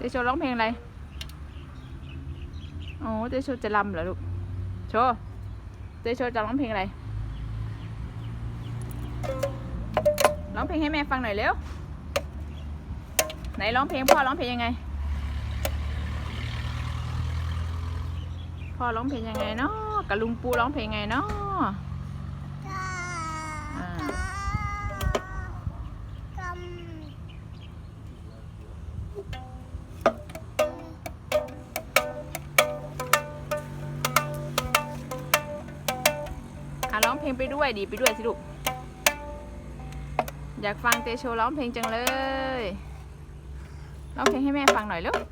เตโชร้องเพลงอะไร โอ้เตโชจะรำเหรอลูก โชว์เตโชจะร้องเพลงอะไร ร้องเพลงให้แม่ฟังหน่อยเร็ว ไหนร้องเพลงพ่อร้องเพลงยังไง พ่อร้องเพลงยังไงเนาะกับลุงปูร้องเพลงไงเนาะ ร้องเพลงไปด้วยดีไปด้วยสิลูก อยากฟังเตโชร้องเพลงจังเลย ร้องเพลงให้แม่ฟังหน่อยลูก